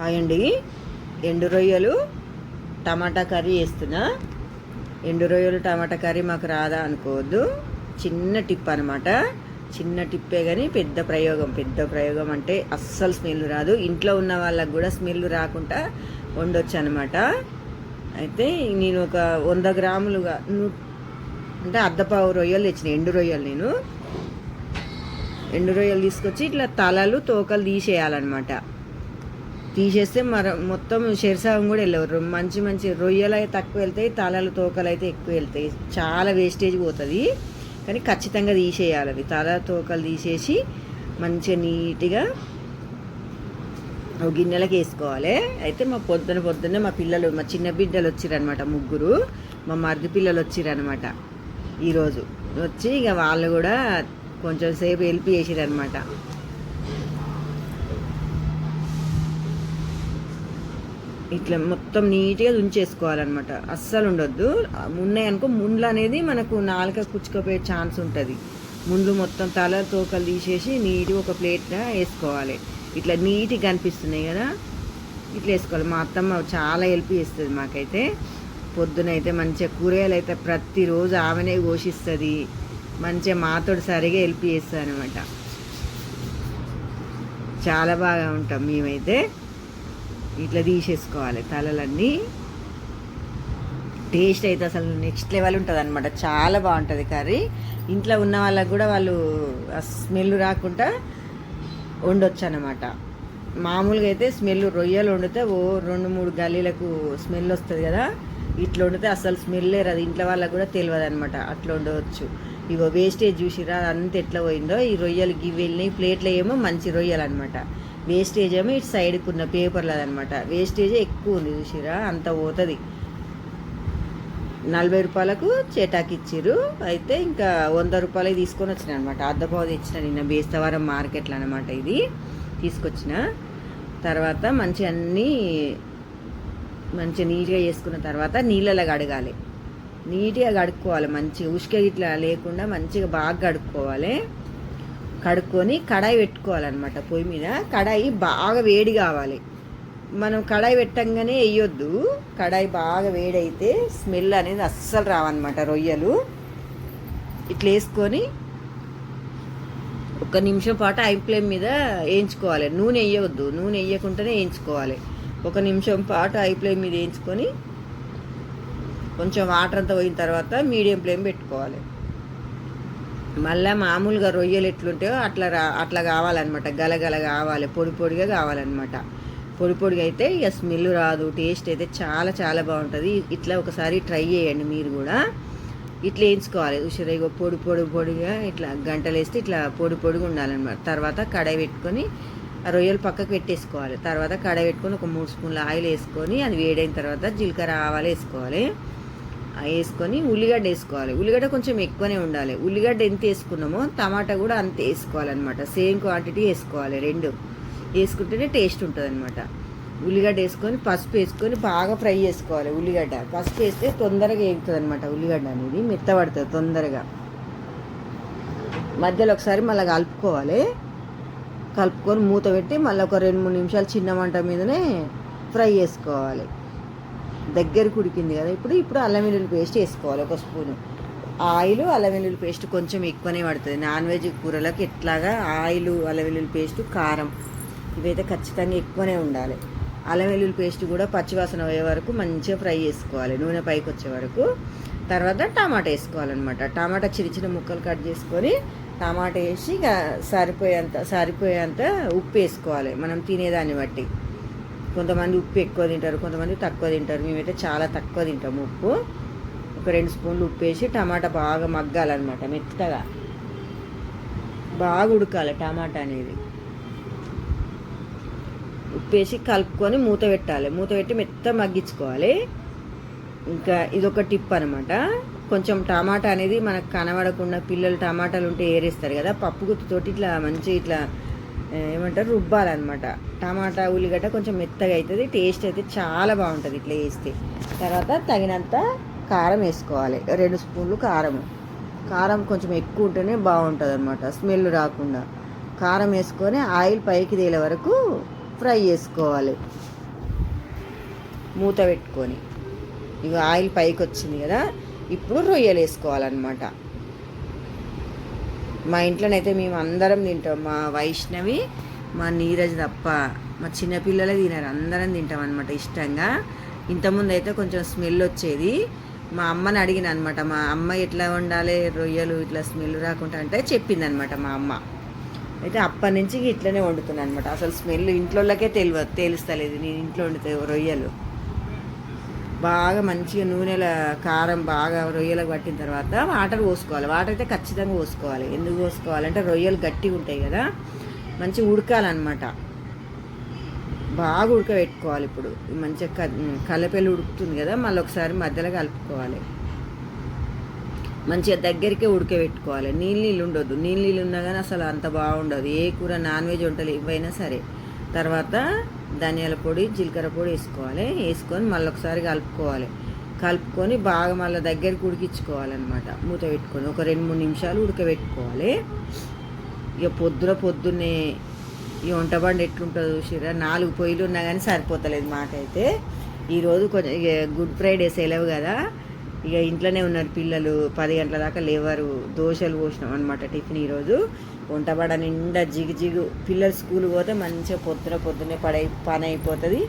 Hi అండి. ఎండు రొయ్యలు టమాటా కర్రీ వేస్తున్నా ఎండు రొయ్యలు టమాటా కర్రీ మాకు రాదా అనుకోవద్దు. చిన్న టిప్ అనమాట చిన్న టిప్పే కానీ పెద్ద ప్రయోగం. పెద్ద ప్రయోగం అంటే అస్సలు స్మెల్ రాదు. ఇంట్లో ఉన్న వాళ్ళకు కూడా స్మెల్ రాకుండా వండొచ్చు అనమాట అయితే నేను ఒక వంద గ్రాములుగా అంటే అర్ధపావు రొయ్యలు తెచ్చిన ఎండు రొయ్యలు నేను. ఎండు రొయ్యలు తీసుకొచ్చి ఇట్లా తలలు తోకలు తీసేయాలన్నమాట. తీసేస్తే మర మొత్తం శరీరం కూడా వెళ్ళవు మంచి మంచి రొయ్యలు అయితే తక్కువ వెళ్తాయి తలలు తోకలు అయితే ఎక్కువ వెళ్తాయి. చాలా వేస్టేజ్ పోతుంది. కానీ ఖచ్చితంగా తీసేయాలి అవి. తల తోకలు తీసేసి మంచిగా నీట్గా ఒక గిన్నెలకి వేసుకోవాలి. అయితే మా పొద్దున పొద్దున్నే మా పిల్లలు మా చిన్న బిడ్డలు వచ్చిరనమాట ముగ్గురు. మా మరిది పిల్లలు వచ్చిరనమాట ఈరోజు. వచ్చి ఇక వాళ్ళు కూడా కొంచెం సేపు హెల్ప్ చేసిరనమాట ఇట్లా మొత్తం నీట్గా ఉంచేసుకోవాలన్నమాట అస్సలు ఉండొద్దు. ఉన్నాయనుకో ముండ్లు అనేది మనకు నాలుక కుచ్చుకపోయే ఛాన్స్ ఉంటుంది. ముందు మొత్తం తల తోకలు తీసేసి నీట్గా ఒక ప్లేట్లో వేసుకోవాలి. ఇట్లా నీట్గా కనిపిస్తున్నాయి కదా. ఇట్లా వేసుకోవాలి. మా అత్తమ్మ చాలా హెల్ప్ చేస్తుంది మాకైతే. పొద్దునైతే మంచిగా కూరగాయలు అయితే ప్రతిరోజు ఆమెనే పోషిస్తుంది. మంచిగా మాతోడు సరిగా హెల్ప్ చేస్తుంది అనమాట చాలా బాగా ఉంటాం మేమైతే. ఇట్లా తీసేసుకోవాలి. తలలన్నీ టేస్ట్ అయితే అసలు నెక్స్ట్ లెవెల్ ఉంటుంది అనమాట చాలా బాగుంటుంది కర్రీ. ఇంట్లో ఉన్న వాళ్ళకు కూడా వాళ్ళు స్మెల్ రాకుండా వండొచ్చు అనమాట మామూలుగా అయితే స్మెల్ రొయ్యలు వండితే ఓ రెండు మూడు గల్లీలకు స్మెల్ వస్తుంది కదా. ఇట్లా వండితే అసలు స్మెల్ రాదు ఇంట్లో వాళ్ళకు కూడా తెలియదు అనమాట అట్లా వండవచ్చు. ఇగో వేస్టేజ్ చూసిరా అంత ఎట్లా పోయిందో. ఈ రొయ్యలు గివ్ వెళ్ళినాయి ప్లేట్లో ఏమో మంచి రొయ్యలు అనమాట వేస్టేజ్ ఏమో ఇటు సైడ్కి ఉన్న పేపర్లు అనమాట వేస్టేజ్ ఎక్కువ ఉంది చూసిరా అంత పోతుంది. నలభై రూపాయలకు చేటాకి ఇచ్చిర్రు అయితే ఇంకా వంద రూపాయలకి తీసుకొని వచ్చిన అనమాట అర్ధపావు తెచ్చిన నిన్న బేస్తవారం మార్కెట్లో అనమాట ఇది. తీసుకొచ్చిన. తర్వాత మంచి అన్నీ మంచిగా నీట్గా చేసుకున్న తర్వాత నీళ్ళలో కడగాలి. నీట్గా కడుక్కోవాలి మంచిగా. ఉసుక ఇట్లా లేకుండా మంచిగా బాగా కడుక్కోవాలి. కడుక్కొని కడాయి పెట్టుకోవాలన్నమాట పొయ్యి మీద. కడాయి బాగా వేడి కావాలి. మనం కడాయి పెట్టంగానే వేయొద్దు. కడాయి బాగా వేడైతే స్మెల్ అనేది అస్సలు రావన్నమాట రొయ్యలు. ఇట్లా వేసుకొని ఒక నిమిషం పాటు ఐ ఫ్లేమ్ మీద వేయించుకోవాలి. నూనె వేయవద్దు నూనె వేయకుండానే వేయించుకోవాలి. ఒక నిమిషం పాటు ఐ ఫ్లేమ్ మీద వేయించుకొని కొంచెం వాటర్ అంతా పోయిన తర్వాత మీడియం ఫ్లేమ్ పెట్టుకోవాలి. మళ్ళీ మామూలుగా రొయ్యలు ఎట్లుంటాయో అట్లా రా అట్లా కావాలన్నమాట. గలగల కావాలి. పొడి పొడిగా కావాలన్నమాట. పొడి పొడిగా అయితే ఇక స్మెల్ రాదు. టేస్ట్ అయితే చాలా చాలా బాగుంటుంది. ఇట్లా ఒకసారి ట్రై చేయండి మీరు కూడా. ఇట్లా వేయించుకోవాలి. ఉసిరి పొడి పొడి పొడిగా ఇట్లా గంటలు వేస్తే ఇట్లా పొడి పొడిగా ఉండాలన్నమాట. తర్వాత కడాయి పెట్టుకొని ఆ రొయ్యలు పక్కకు పెట్టేసుకోవాలి. తర్వాత కడాయి పెట్టుకొని ఒక మూడు స్పూన్ల ఆయిల్ వేసుకొని అది వేడైన తర్వాత జీలకర్ర ఆవాలు వేసుకోవాలి. వేసుకొని ఉల్లిగడ్డ వేసుకోవాలి. ఉల్లిగడ్డ కొంచెం ఎక్కువనే ఉండాలి. ఉల్లిగడ్డ ఎంత వేసుకున్నామో టమాటా కూడా అంత వేసుకోవాలన్నమాట. సేమ్ క్వాంటిటీ వేసుకోవాలి రెండు. వేసుకుంటేనే టేస్ట్ ఉంటుంది అనమాట ఉల్లిగడ్డ వేసుకొని పసుపు వేసుకొని బాగా ఫ్రై చేసుకోవాలి ఉల్లిగడ్డ. పసుపు వేస్తే తొందరగా వేగుతుంది అనమాట ఉల్లిగడ్డ అనేది. మెత్తబడుతుంది తొందరగా. మధ్యలో ఒకసారి మళ్ళీ కలుపుకోవాలి. కలుపుకొని మూత పెట్టి మళ్ళీ ఒక రెండు మూడు నిమిషాలు చిన్న మంట మీదనే ఫ్రై చేసుకోవాలి. దగ్గరికి ఉడికింది కదా. ఇప్పుడు ఇప్పుడు అల్లం వెల్లుల్లి పేస్ట్ వేసుకోవాలి ఒక స్పూను. ఆయిల్ అల్లం వెల్లుల్లి పేస్ట్ కొంచెం ఎక్కువనే పడుతుంది. నాన్ వెజ్ కూరలకు ఎట్లాగా ఆయిల్ అల్లం వెల్లుల్లి పేస్ట్ కారం ఇవైతే ఖచ్చితంగా ఎక్కువనే ఉండాలి. అల్లం వెల్లుల్లి పేస్ట్ కూడా పచ్చివాసన అయ్యే వరకు మంచిగా ఫ్రై చేసుకోవాలి. నూనె పైకి వచ్చే వరకు. తర్వాత టమాటా వేసుకోవాలన్నమాట. టమాటా చిన్న చిన్న ముక్కలు కట్ చేసుకొని టమాటా వేసి ఇక సరిపోయేంత సరిపోయేంత ఉప్పు వేసుకోవాలి. మనం తినేదాన్ని బట్టి. కొంతమంది ఉప్పు ఎక్కువ తింటారు కొంతమంది తక్కువ తింటారు. మేమైతే చాలా తక్కువ తింటాము ఉప్పు. ఒక రెండు స్పూన్లు ఉప్పు వేసి టమాటా బాగా మగ్గాలన్నమాట మెత్తగా. బాగా ఉడకాలి టమాటా అనేది. ఉప్పు వేసి కలుపుకొని మూత పెట్టాలి. మూత పెట్టి మెత్త మగ్గించుకోవాలి. ఇంకా ఇదొక టిప్ అనమాట కొంచెం టమాటా అనేది మనకు కనబడకుండా పిల్లలు టమాటాలు ఉంటే ఏరేస్తారు కదా పప్పు గుత్తుతోటి ఇట్లా మంచి ఇట్లా ఏమంటారు రుబ్బాలన్నమాట. టమాటా ఉల్లిగడ్డ కొంచెం మెత్తగా అవుతుంది టేస్ట్ అయితే చాలా బాగుంటుంది ఇట్లా వేస్తే తర్వాత తగినంత కారం వేసుకోవాలి. రెండు స్పూన్లు కారం కారం కొంచెం ఎక్కువ ఉంటేనే బాగుంటుంది అనమాట స్మెల్ రాకుండా. కారం వేసుకొని ఆయిల్ పైకి తేలే వరకు ఫ్రై చేసుకోవాలి. మూత పెట్టుకొని. ఇక ఆయిల్ పైకి వచ్చింది కదా ఇప్పుడు రొయ్యలు వేసుకోవాలన్నమాట. మా ఇంట్లోనైతే మేము అందరం తింటాం. మా వైష్ణవి మా నీరజ్ తప్ప మా చిన్నపిల్లలే తినరు. అందరం తింటాం అనమాట ఇష్టంగా. ఇంతకుముందు అయితే కొంచెం స్మెల్ వచ్చేది. మా అమ్మని అడిగిన అనమాట మా అమ్మ ఎట్లా వండాలి రొయ్యలు ఇట్లా స్మెల్ రాకుండా అంటే చెప్పింది అనమాట మా అమ్మ. అయితే అప్పటి నుంచి ఇట్లనే వండుతున్నాను అనమాట అసలు స్మెల్ ఇంట్లోకే తెలియదు తెలుస్తలేదు. నేను ఇంట్లో వండితే రొయ్యలు. బాగా మంచిగా నూనెల కారం బాగా రొయ్యలకు పట్టిన తర్వాత వాటర్ పోసుకోవాలి. వాటర్ అయితే ఖచ్చితంగా పోసుకోవాలి. ఎందుకు పోసుకోవాలంటే రొయ్యలు గట్టిగా ఉంటాయి కదా. మంచిగా ఉడకాలన్నమాట. బాగా ఉడకబెట్టుకోవాలి ఇప్పుడు. మంచిగా క కలపెల్లి ఉడుకుతుంది కదా. మళ్ళీ ఒకసారి మధ్యలో కలుపుకోవాలి. మంచిగా దగ్గరికే ఉడకబెట్టుకోవాలి. నీళ్ళు నీళ్ళు ఉండొద్దు. నీళ్ళు నీళ్ళు ఉన్నా కానీ అసలు అంత బాగుండదు. ఏ కూర నాన్ వెజ్ వంటలు ఇవైనా సరే. తర్వాత ధనియాల పొడి జీలకర్ర పొడి వేసుకోవాలి. వేసుకొని మళ్ళీ ఒకసారి కలుపుకోవాలి. కలుపుకొని బాగా మళ్ళీ దగ్గరికి ఉడికించుకోవాలన్నమాట. మూత పెట్టుకొని ఒక రెండు మూడు నిమిషాలు ఉడకబెట్టుకోవాలి. ఇక పొద్దున పొద్దున్నే ఈ వంట బండి ఎట్లుంటుందో చూసిరా నాలుగు పొయ్యిలు ఉన్నా కానీ సరిపోతలేదు మాకైతే. ఈరోజు కొంచెం ఇక గుడ్ ఫ్రైడే సెలవు కదా. ఇక ఇంట్లోనే ఉన్నారు పిల్లలు. పది గంటల దాకా లేవరు. దోశలు పోసినాం అనమాట టిఫిన్ ఈరోజు. వంటబడ నిండా జిగు జిగు. పిల్లలు స్కూల్ పోతే మంచిగా పొద్దున పొద్దున్నే పడై పని అయిపోతుంది.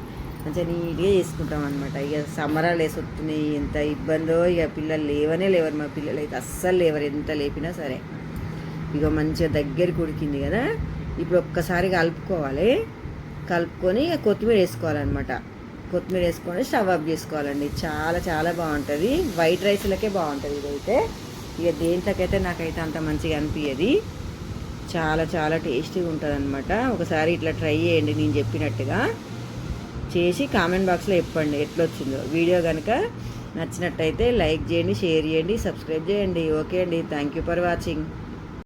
మంచిగా నీట్గా చేసుకుంటాం అనమాట ఇక సమరాలు వేసొస్తున్నాయి ఎంత ఇబ్బందో ఇక పిల్లలు లేవనే లేవరు. మా పిల్లలు అయితే అస్సలు లేవరు. ఎంత లేపినా సరే. ఇక మంచిగా దగ్గరికి ఉడికింది కదా. ఇప్పుడు ఒక్కసారి కలుపుకోవాలి. కలుపుకొని ఇక కొత్తిమీర వేసుకోవాలన్నమాట. కొత్తిమీర వేసుకొని స్టవ్ ఆఫ్ చేసుకోవాలండి. చాలా చాలా బాగుంటుంది. వైట్ రైస్లకే బాగుంటుంది ఇదైతే. ఇక దేంట్లోకైతే నాకైతే అంత మంచిగా అనిపించదు చాలా చాలా టేస్టీగా ఉంటుంది అనమాట ఒకసారి ఇట్లా ట్రై చేయండి నేను చెప్పినట్టుగా. చేసి కామెంట్ బాక్స్లో చెప్పండి ఎట్లొచ్చిందో. వీడియో కనుక నచ్చినట్టయితే లైక్ చేయండి షేర్ చేయండి సబ్స్క్రైబ్ చేయండి. ఓకే అండి థ్యాంక్ యూ ఫర్ వాచింగ్.